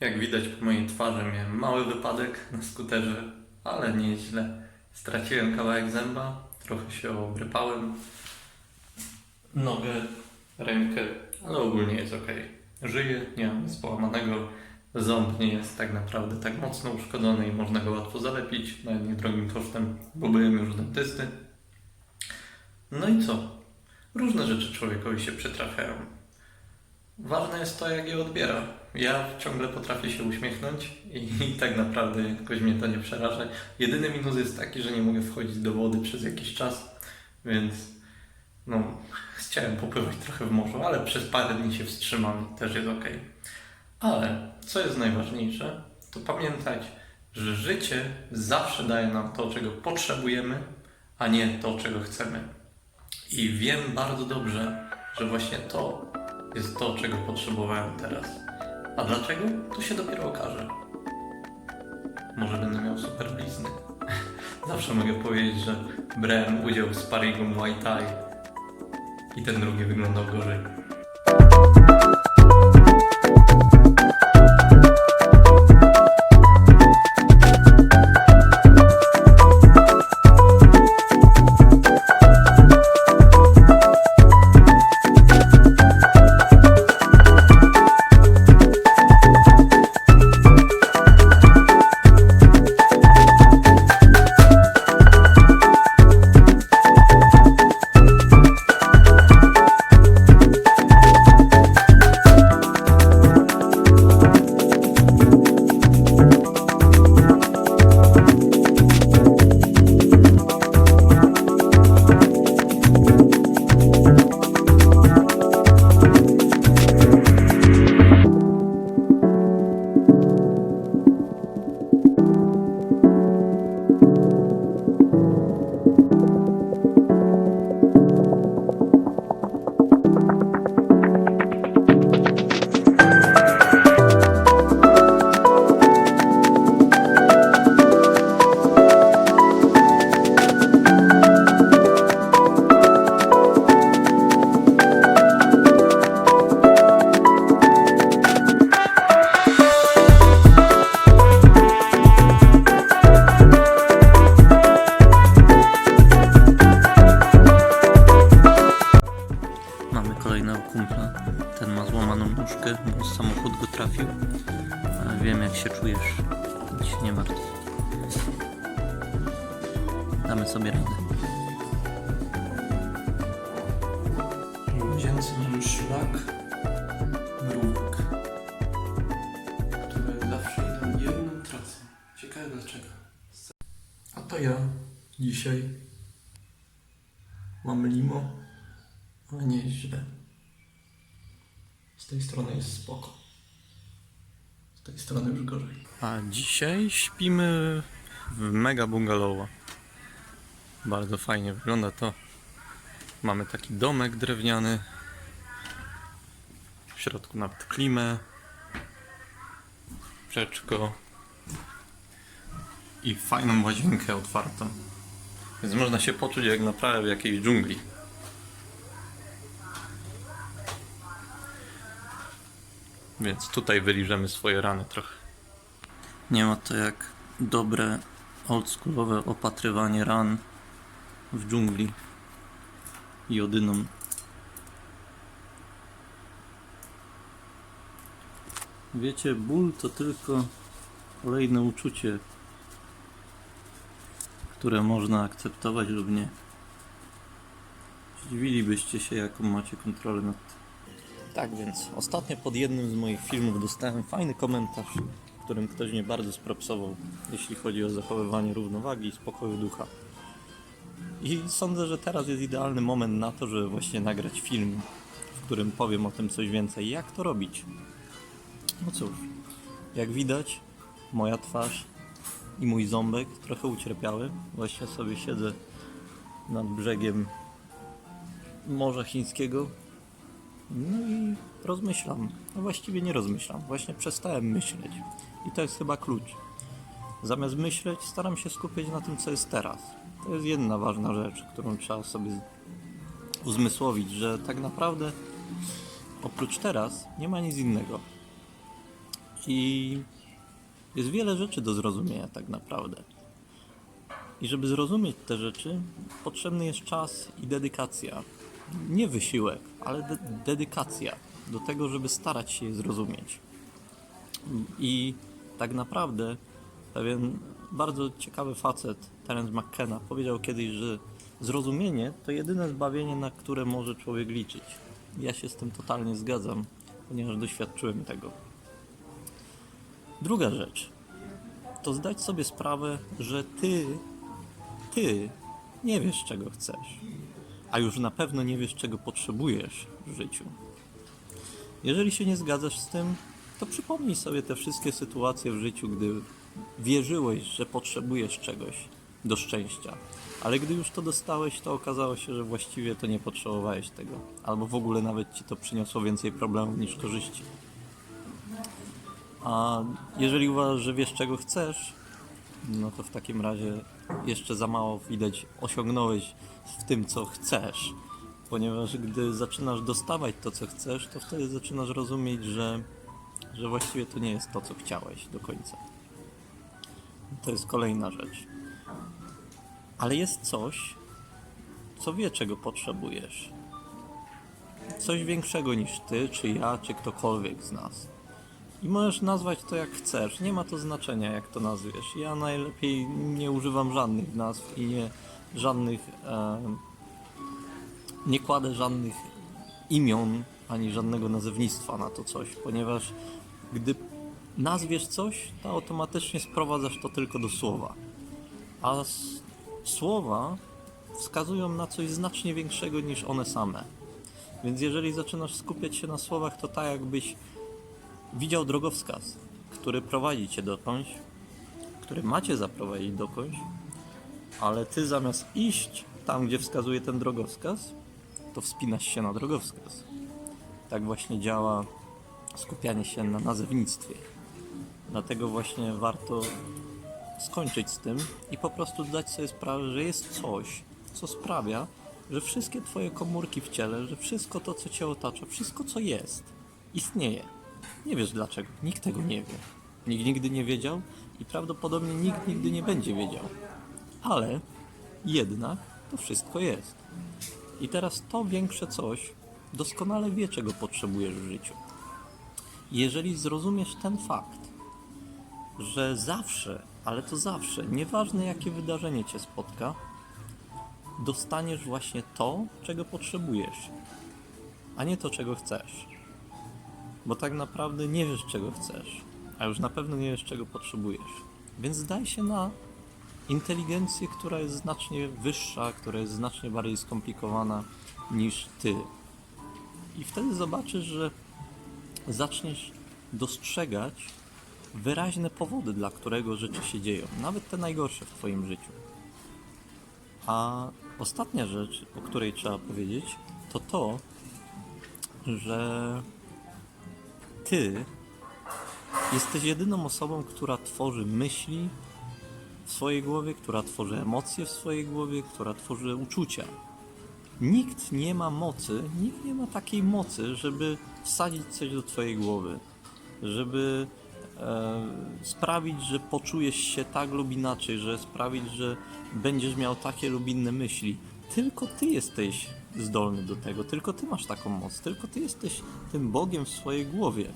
Jak widać po mojej twarzy miałem mały wypadek na skuterze, ale nieźle. Straciłem kawałek zęba, trochę się obrypałem. Nogę, rękę, ale ogólnie jest ok. Żyję, nie mam nic połamanego. Ząb nie jest tak naprawdę tak mocno uszkodzony i można go łatwo zalepić, nawet niedrogim kosztem, bo byłem już dentysty. No i co? Różne rzeczy człowiekowi się przytrafiają. Ważne jest to, jak je odbiera. Ja ciągle potrafię się uśmiechnąć i, i tak naprawdę jakoś mnie to nie przeraża. Jedyny minus jest taki, że nie mogę wchodzić do wody przez jakiś czas, więc no, chciałem popływać trochę w morzu, ale przez parę dni się wstrzymam też jest ok. Ale co jest najważniejsze, to pamiętać, że życie zawsze daje nam to, czego potrzebujemy, a nie to, czego chcemy. I wiem bardzo dobrze, że właśnie to jest to, czego potrzebowałem teraz. A dlaczego? To się dopiero okaże. Może będę miał super blizny. Zawsze mogę powiedzieć, że brałem udział w sparingu Muay Thai i ten drugi wyglądał gorzej. Czujesz. Nic nie martw. Damy sobie radę. Łazience mamy szlak mrówek, które zawsze idą jedną trasą. Ciekawe dlaczego. A to ja dzisiaj mam limo ale nie jest źle. Z tej strony jest spoko. Z tej strony już gorzej. A dzisiaj śpimy w mega bungalowa. Bardzo fajnie wygląda to. Mamy taki domek drewniany. W środku nawet klimę. Rzeczko. I fajną łazienkę otwartą. Więc można się poczuć jak naprawdę w jakiejś dżungli. Więc tutaj wyliżemy swoje rany trochę. Nie ma to jak dobre, oldschoolowe opatrywanie ran w dżungli jodyną. Wiecie, ból to tylko kolejne uczucie, które można akceptować lub nie. Zdziwilibyście się, jaką macie kontrolę nad tym. Tak więc ostatnio pod jednym z moich filmów dostałem fajny komentarz, w którym ktoś mnie bardzo spropsował, jeśli chodzi o zachowywanie równowagi i spokoju ducha. I sądzę, że teraz jest idealny moment na to, żeby właśnie nagrać film, w którym powiem o tym coś więcej. Jak to robić? No cóż, jak widać, moja twarz i mój ząbek trochę ucierpiały. Właśnie sobie siedzę nad brzegiem Morza Chińskiego no i rozmyślam. No właściwie nie rozmyślam, właśnie przestałem myśleć. I to jest chyba klucz. Zamiast myśleć, staram się skupić na tym, co jest teraz. To jest jedna ważna rzecz, którą trzeba sobie uzmysłowić, że tak naprawdę oprócz teraz nie ma nic innego. I jest wiele rzeczy do zrozumienia tak naprawdę. I żeby zrozumieć te rzeczy, potrzebny jest czas i dedykacja. Nie wysiłek, ale de- dedykacja do tego, żeby starać się je zrozumieć. I tak naprawdę pewien bardzo ciekawy facet, Terence McKenna, powiedział kiedyś, że zrozumienie to jedyne zbawienie, na które może człowiek liczyć. Ja się z tym totalnie zgadzam, ponieważ doświadczyłem tego. Druga rzecz to zdać sobie sprawę, że ty, ty nie wiesz czego chcesz, a już na pewno nie wiesz czego potrzebujesz w życiu. Jeżeli się nie zgadzasz z tym, to przypomnij sobie te wszystkie sytuacje w życiu, gdy wierzyłeś, że potrzebujesz czegoś do szczęścia, ale gdy już to dostałeś, to okazało się, że właściwie to nie potrzebowałeś tego, albo w ogóle nawet ci to przyniosło więcej problemów niż korzyści. A jeżeli uważasz, że wiesz czego chcesz, no to w takim razie jeszcze za mało widać osiągnąłeś w tym, co chcesz. Ponieważ gdy zaczynasz dostawać to, co chcesz, to wtedy zaczynasz rozumieć, że, że właściwie to nie jest to, co chciałeś do końca. To jest kolejna rzecz. Ale jest coś, co wie, czego potrzebujesz. Coś większego niż ty, czy ja, czy ktokolwiek z nas. I możesz nazwać to jak chcesz. Nie ma to znaczenia, jak to nazwiesz. Ja najlepiej nie używam żadnych nazw i nie żadnych. E, nie kładę żadnych imion ani żadnego nazewnictwa na to coś, ponieważ gdy nazwiesz coś, to automatycznie sprowadzasz to tylko do słowa. A słowa wskazują na coś znacznie większego niż one same. Więc jeżeli zaczynasz skupiać się na słowach, to tak jakbyś widział drogowskaz, który prowadzi cię dokądś, który macie zaprowadzić dokądś, ale ty zamiast iść tam, gdzie wskazuje ten drogowskaz, to wspinasz się na drogowskaz. Tak właśnie działa skupianie się na nazewnictwie. Dlatego właśnie warto skończyć z tym i po prostu zdać sobie sprawę, że jest coś, co sprawia, że wszystkie Twoje komórki w ciele, że wszystko to, co Cię otacza, wszystko, co jest, istnieje. Nie wiesz dlaczego, nikt tego nie wie. Nikt nigdy nie wiedział i prawdopodobnie nikt nigdy nie będzie wiedział. Ale jednak to wszystko jest. I teraz to większe coś doskonale wie, czego potrzebujesz w życiu. Jeżeli zrozumiesz ten fakt, że zawsze, ale to zawsze, nieważne jakie wydarzenie cię spotka, dostaniesz właśnie to, czego potrzebujesz, a nie to, czego chcesz. Bo tak naprawdę nie wiesz, czego chcesz, a już na pewno nie wiesz, czego potrzebujesz. Więc zdaj się na inteligencję, która jest znacznie wyższa, która jest znacznie bardziej skomplikowana niż ty. I wtedy zobaczysz, że zaczniesz dostrzegać wyraźne powody, dla którego rzeczy się dzieją, nawet te najgorsze w Twoim życiu. A ostatnia rzecz, o której trzeba powiedzieć, to to, że Ty jesteś jedyną osobą, która tworzy myśli w swojej głowie, która tworzy emocje w swojej głowie, która tworzy uczucia. Nikt nie ma mocy, nikt nie ma takiej mocy, żeby wsadzić coś do Twojej głowy, żeby e, sprawić, że poczujesz się tak lub inaczej, że sprawić, że będziesz miał takie lub inne myśli. Tylko Ty jesteś zdolny do tego, tylko Ty masz taką moc, tylko Ty jesteś tym Bogiem w swojej głowie.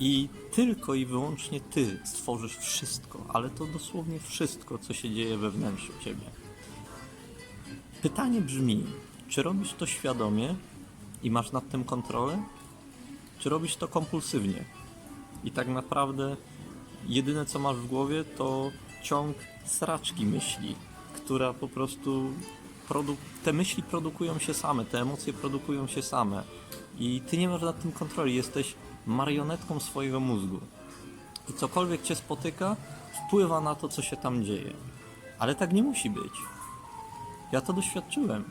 I tylko i wyłącznie Ty stworzysz wszystko, ale to dosłownie wszystko, co się dzieje we wnętrzu Ciebie. Pytanie brzmi, czy robisz to świadomie i masz nad tym kontrolę, czy robisz to kompulsywnie? I tak naprawdę jedyne co masz w głowie to ciąg sraczki myśli, która po prostu te myśli produkują się same, te emocje produkują się same i ty nie masz nad tym kontroli, jesteś marionetką swojego mózgu. I cokolwiek cię spotyka, wpływa na to, co się tam dzieje. Ale tak nie musi być. Ja to doświadczyłem.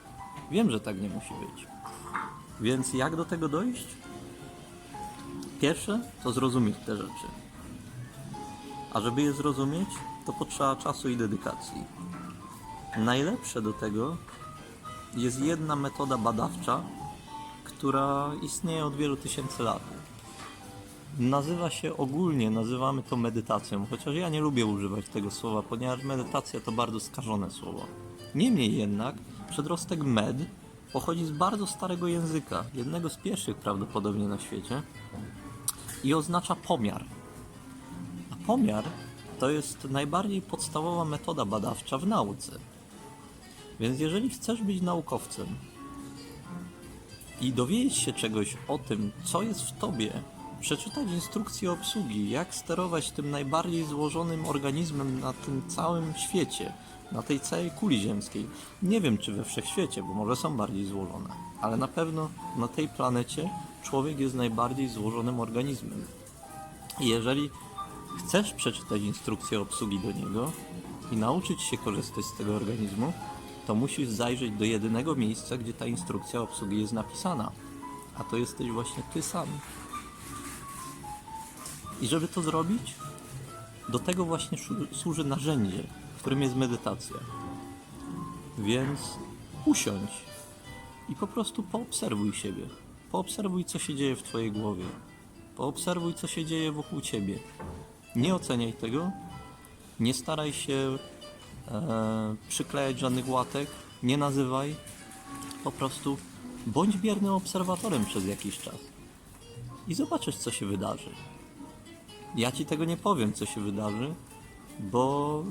Wiem, że tak nie musi być. Więc jak do tego dojść? Pierwsze to zrozumieć te rzeczy. A żeby je zrozumieć, to potrzeba czasu i dedykacji. Najlepsze do tego jest jedna metoda badawcza, która istnieje od wielu tysięcy lat. nazywa się ogólnie, nazywamy to medytacją, chociaż ja nie lubię używać tego słowa, ponieważ medytacja to bardzo skażone słowo. Niemniej jednak przedrostek med pochodzi z bardzo starego języka, jednego z pierwszych prawdopodobnie na świecie i oznacza pomiar. A pomiar to jest najbardziej podstawowa metoda badawcza w nauce. Więc jeżeli chcesz być naukowcem i dowiedzieć się czegoś o tym, co jest w tobie, przeczytać instrukcję obsługi, jak sterować tym najbardziej złożonym organizmem na tym całym świecie, na tej całej kuli ziemskiej. Nie wiem, czy we wszechświecie, bo może są bardziej złożone, ale na pewno na tej planecie człowiek jest najbardziej złożonym organizmem. I jeżeli chcesz przeczytać instrukcję obsługi do niego i nauczyć się korzystać z tego organizmu, to musisz zajrzeć do jedynego miejsca, gdzie ta instrukcja obsługi jest napisana. A to jesteś właśnie ty sam. I żeby to zrobić, do tego właśnie służy narzędzie, którym jest medytacja. Więc usiądź i po prostu poobserwuj siebie. Poobserwuj, co się dzieje w Twojej głowie. Poobserwuj, co się dzieje wokół Ciebie. Nie oceniaj tego. Nie staraj się e, przyklejać żadnych łatek. Nie nazywaj. Po prostu bądź biernym obserwatorem przez jakiś czas. I zobaczysz, co się wydarzy. Ja ci tego nie powiem, co się wydarzy, bo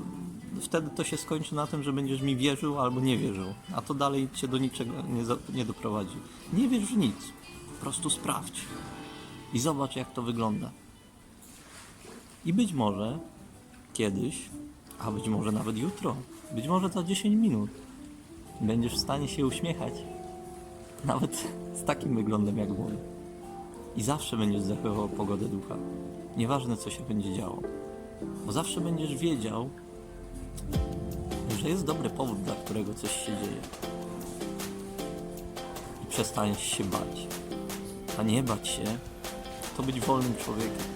wtedy to się skończy na tym, że będziesz mi wierzył albo nie wierzył, a to dalej cię do niczego nie, nie doprowadzi. Nie wierz w nic, po prostu sprawdź i zobacz, jak to wygląda. I być może kiedyś, a być może nawet jutro, być może za 10 minut, będziesz w stanie się uśmiechać, nawet z takim wyglądem jak mój. I zawsze będziesz zachowywał pogodę ducha. Nieważne co się będzie działo. Bo zawsze będziesz wiedział, że jest dobry powód, dla którego coś się dzieje. I przestaniesz się bać. A nie bać się, to być wolnym człowiekiem.